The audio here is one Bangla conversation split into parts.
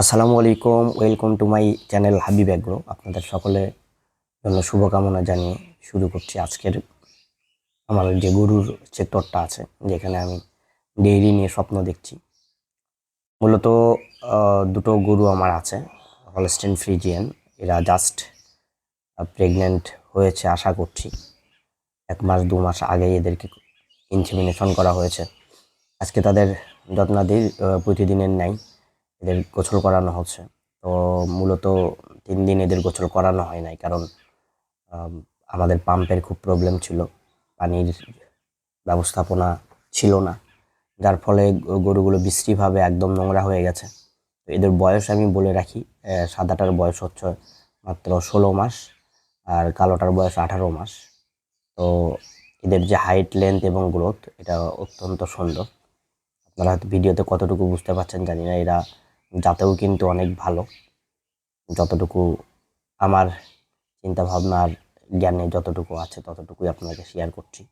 আসসালামু আলাইকুম, welcome to my channel Habib agro আপনাদের সকলের জন্য শুভকামনা জানিয়ে শুরু করছি আজকের আমার যে গরুর সেক্টরটা আছে, যেখানে আমি ডেইরি নিয়ে স্বপ্ন দেখছি। মূলত দুটো গরু আমার আছে, হলস্টেন ফ্রিজিয়ান। এরা জাস্ট প্রেগনেন্ট হয়েছে আশা করছি। এক মাস, দু মাস আগেই এদেরকে ইনসেমিনেশন করা হয়েছে। আজকে তাদের যত্নাদি প্রতিদিনের ন্যায়। এদের গোসল করানো হচ্ছে। তো মূলত তিন দিন এদের গোসল করানো হয় নাই কারণ আমাদের পাম্পের খুব প্রবলেম ছিল। পানির ব্যবস্থাপনা ছিল না। যার ফলে গরুগুলো বিশ্রীভাবে একদম নোংরা হয়ে গেছে। এদের বয়স আমি বলে রাখি সাদাটার বয়স হচ্ছে মাত্র ষোলো মাস আর কালোটার বয়স আঠারো মাস। তো এদের যে হাইট লেন্থ এবং গ্রোথ এটা অত্যন্ত সুন্দর। আপনারা হয়তো ভিডিওতে কতটুকু বুঝতে পারছেন জানি না। এরা যাতেও কিন্তু অনেক ভালো। যতটুকু আমার চিন্তা ভাবনার জ্ঞানে যতটুকু আছে ততটুকুই আপনাকে শেয়ার করছি।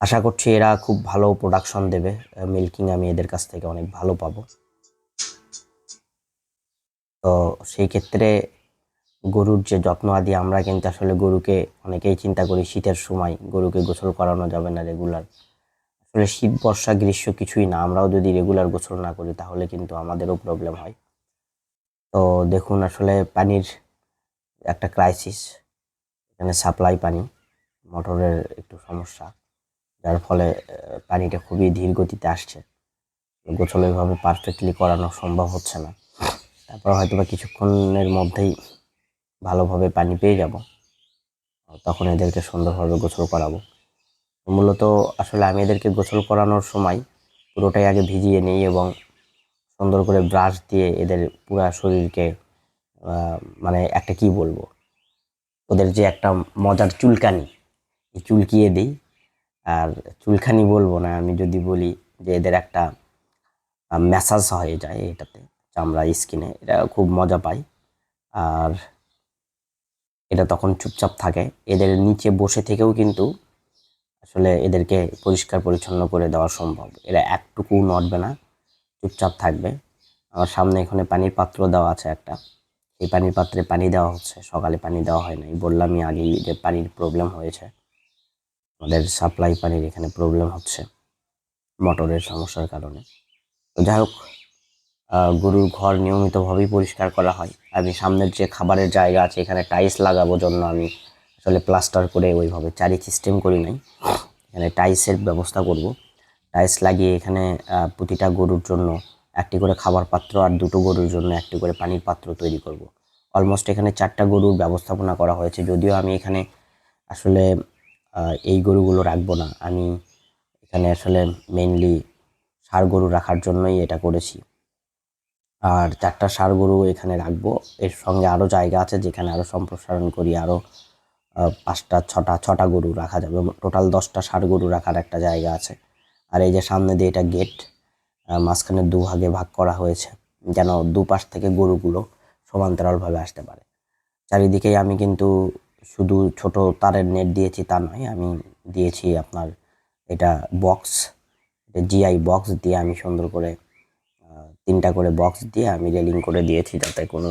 আশা করছি এরা খুব ভালো প্রোডাকশন দেবে। মিল্কিং আমি এদের কাছ থেকে অনেক ভালো পাবো। তো সেই ক্ষেত্রে গরুর যে যত্ন আদি, আমরা কিন্তু আসলে গরুকে অনেকেই চিন্তা করি শীতের সময় গরুকে গোসল করানো যাবে না রেগুলার আসলে শীত, বর্ষা, গ্রীষ্ম কিছুই না। আমরাও যদি রেগুলার গোসল না করি, তাহলে কিন্তু আমাদেরও প্রবলেম হয়। তো দেখুন আসলে পানির একটা ক্রাইসিস এখানে সাপ্লাই পানি মোটরের একটু সমস্যা, যার ফলে পানিটা খুবই ধীর গতিতে আসছে। গোসল ওইভাবে পারফেক্টলি করানো সম্ভব হচ্ছে না। তারপর হয়তো বা কিছুক্ষণের মধ্যেই ভালোভাবে পানি পেয়ে যাব। তখন এদেরকে সুন্দরভাবে গোসল করাবো। মূলত আসলে আমি এদেরকে গোসল করানোর সময় পুরোটাই আগে ভিজিয়ে নিই এবং সুন্দর করে ব্রাশ দিয়ে এদের পুরো শরীরকে মানে একটা কি বলব? ওদের যে একটা মজার চুলকানি চুলকিয়ে দিই। আর চুলকানি বলব না, আমি যদি বলি যে এদের একটা ম্যাসাজ হয়ে যায় এটাতে, চামড়া স্কিনে এটা খুব মজা পাই। আর এটা তখন চুপচাপ থাকে। এদের নিচে বসে থেকেও কিন্তু আসলে এদেরকে পরিষ্কার পরিচ্ছন্ন করে দেওয়া সম্ভব। এরা একটুকু নড়বে না, চুপচাপ থাকবে। আমার সামনে এখানে পানির পাত্র দেওয়া আছে একটা। এই পানির পাত্রে পানি দেওয়া হচ্ছে, সকালে পানি দেওয়া হয় নাই। বললামই আগেই যে পানির প্রবলেম হয়েছে। আমাদের সাপ্লাই পানির এখানে প্রবলেম হচ্ছে, মোটরের সমস্যার কারণে। তো যাই হোক গরুর ঘর নিয়মিতভাবেই পরিষ্কার করা হয়। আমি সামনের যে খাবারের জায়গা আছে, এখানে টাইলস লাগাবো জন্য আমি আসলে প্লাস্টার করে ওইভাবে চারি সিস্টেম করি নাই। এখানে টাইলসের ব্যবস্থা করব। টাইলস লাগিয়ে এখানে প্রতিটা গরুর জন্য একটি করে খাবার পাত্র আর দুটো গরুর জন্য একটি করে পানির পাত্র তৈরি করব। অলমোস্ট এখানে চারটা গরুর ব্যবস্থাপনা করা হয়েছে। যদিও আমি এখানে আসলে এই গরুগুলো রাখব না। আমি এখানে আসলে মেইনলি ষাড় গরু রাখার জন্যই এটা করেছি। আর চারটা ষাড় গরু এখানে রাখব। এর সঙ্গে আরও জায়গা আছে যেখানে আরও সম্প্রসারণ করি আরও পাঁচটা, ছটা ছটা গরু রাখা যাবে। টোটাল দশটা ষাড় গরু রাখার একটা জায়গা আছে। আর এই যে সামনে দিয়ে এটা গেট মাঝখানে দু ভাগে ভাগ করা হয়েছে, যেন দুপাশ থেকে গরুগুলো সমান্তরালভাবে আসতে পারে। চারিদিকেই আমি কিন্তু শুধু ছোট তারের নেট দিয়েছি তা নয়, আমি দিয়েছি আপনার এটা বক্স এটা জিআই বক্স দিয়ে আমি সুন্দর করে তিনটা করে বক্স দিয়ে আমি রেলিং করে দিয়েছি যাতে কোনো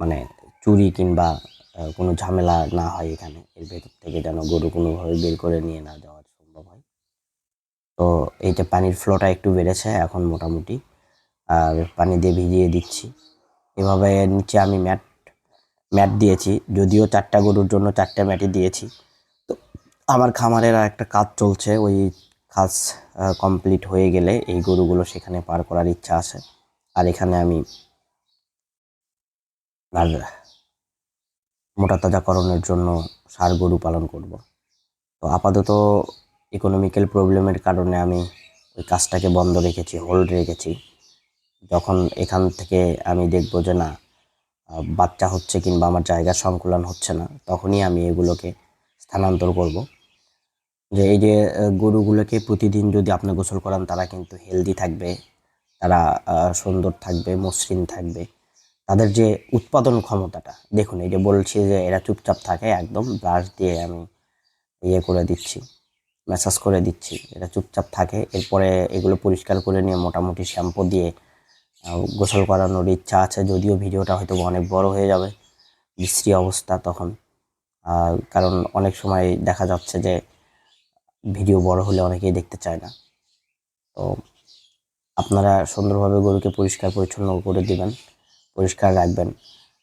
মানে চুরি কিংবা কোনো ঝামেলা না হয় এখানে। এর ভেতর থেকে যেন গরু কোনোভাবে বের করে নিয়ে না যাওয়া সম্ভব হয়। তো এই যে পানির ফ্লোটা একটু বেড়েছে এখন মোটামুটি। আর পানি দিয়ে ভিজিয়ে দিচ্ছি। এভাবে নিচে আমি ম্যাট ম্যাট দিয়েছি। যদিও চারটা গরুর জন্য চারটে ম্যাটই দিয়েছি। তো আমার খামারের আর একটা কাজ চলছে। ওই কাজ কমপ্লিট হয়ে গেলে এই গরুগুলো সেখানে পার করার ইচ্ছা আছে। আর এখানে আমি আর মোটা তাজাকরণের জন্য সার গরু পালন করব। তো আপাতত ইকোনমিক্যাল প্রবলেমের কারণে আমি ওই কাজটাকে বন্ধ রেখেছি হোল্ড রেখেছি। যখন এখান থেকে আমি দেখব যে না বাচ্চা হচ্ছে কিংবা আমার জায়গার সংকুলন হচ্ছে না, তখনই আমি এগুলোকে স্থানান্তর করব। যে এই যে গরুগুলোকে প্রতিদিন যদি আপনি গোসল করান, তারা কিন্তু হেলদি থাকবে, তারা সুন্দর থাকবে, মসৃণ থাকবে। তাদের যে উৎপাদন ক্ষমতাটা, দেখুন, এই যে বলছি যে এরা চুপচাপ থাকে, একদম ব্রাশ দিয়ে আমি ইয়ে করে দিচ্ছি ম্যাসাজ করে দিচ্ছি এটা চুপচাপ থাকে। এরপরে এগুলো পরিষ্কার করে নিয়ে মোটামুটি শ্যাম্পু দিয়ে গোসল করানোর ইচ্ছা আছে, যদিও ভিডিওটা হয়তো অনেক বড় হয়ে যাবে, বিশ্রী অবস্থা তখন। কারণ অনেক সময় দেখা যাচ্ছে যে ভিডিও বড় হলে অনেকেই দেখতে চায় না। তো আপনারা সুন্দরভাবে গরুকে পরিষ্কার পরিচ্ছন্ন করে দিবেন। পরিষ্কার রাখবেন।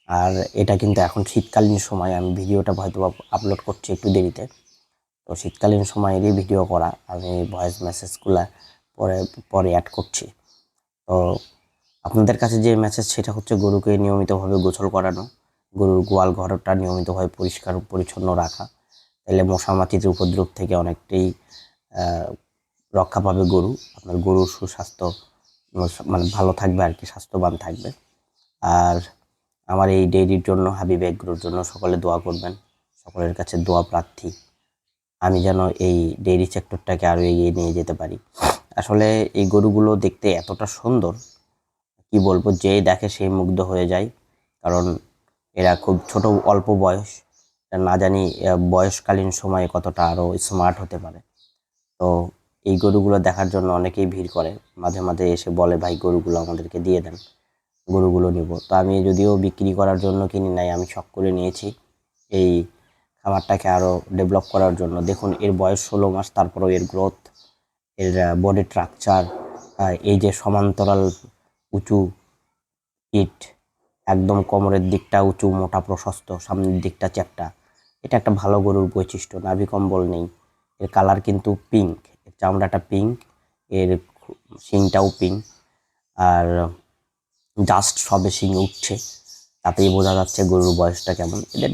আর এটা কিন্তু এখন শীতকালীন সময়, আমি ভিডিওটা হয়তো আপলোড করছি একটু দেরিতে। তো শীতকালীন সময়েরই ভিডিও করা, আমি ভয়েস মেসেজগুলো পরে পরে অ্যাড করছি। তো আপনাদের কাছে যে মেসেজ সেটা হচ্ছে গরুকে নিয়মিতভাবে গোসল করানো, গরুর গোয়াল ঘরটা নিয়মিতভাবে পরিষ্কার, পরিচ্ছন্ন রাখা। তাহলে মশা মাছির উপদ্রব থেকে অনেকটাই রক্ষা পাবে গরু। আপনার গরুর সুস্বাস্থ্য মানে ভালো থাকবে আর কি, স্বাস্থ্যবান থাকবে। আর আমার এই ডেইরির জন্য, হাবিব এগ্রোর জন্য সকলে দোয়া করবেন। সকলের কাছে দোয়া প্রার্থী। আমি যেন এই ডেইরি সেক্টরটাকে আরও এগিয়ে নিয়ে যেতে পারি। আসলে এই গরুগুলো দেখতে এতটা সুন্দর, কি বলব, যে দেখে সেই মুগ্ধ হয়ে যায়। কারণ এরা খুব ছোট, অল্প বয়স। না জানি বয়সকালীন সময়ে কতটা আরও স্মার্ট হতে পারে। তো এই গরুগুলো দেখার জন্য অনেকেই ভিড় করে। মাঝে মাঝে এসে বলে, ভাই, গরুগুলো আমাদেরকে দিয়ে দেন। গরুগুলো নিব। তো আমি যদিও বিক্রি করার জন্য কিনি নাই, আমি শখ করে নিয়েছি এই খাবারটাকে আরও ডেভেলপ করার জন্য। দেখুন, এর বয়স ষোলো মাস, তারপরেও এর গ্রোথ এর বডি স্ট্রাকচার এই যে সমান্তরাল উঁচু ইট, একদম কোমরের দিকটা উঁচু, মোটা, প্রশস্ত, সামনের দিকটা চ্যাপটা, এটা একটা ভালো গরুর বৈশিষ্ট্য, নাভি কম্বল নেই। এর কালার কিন্তু পিঙ্ক এর চামড়াটা পিঙ্ক এর শিংটাও পিঙ্ক আর জাস্ট সবে শিং উঠছে তাতেই বোঝা যাচ্ছে গরুর বয়সটা কেমন। এটা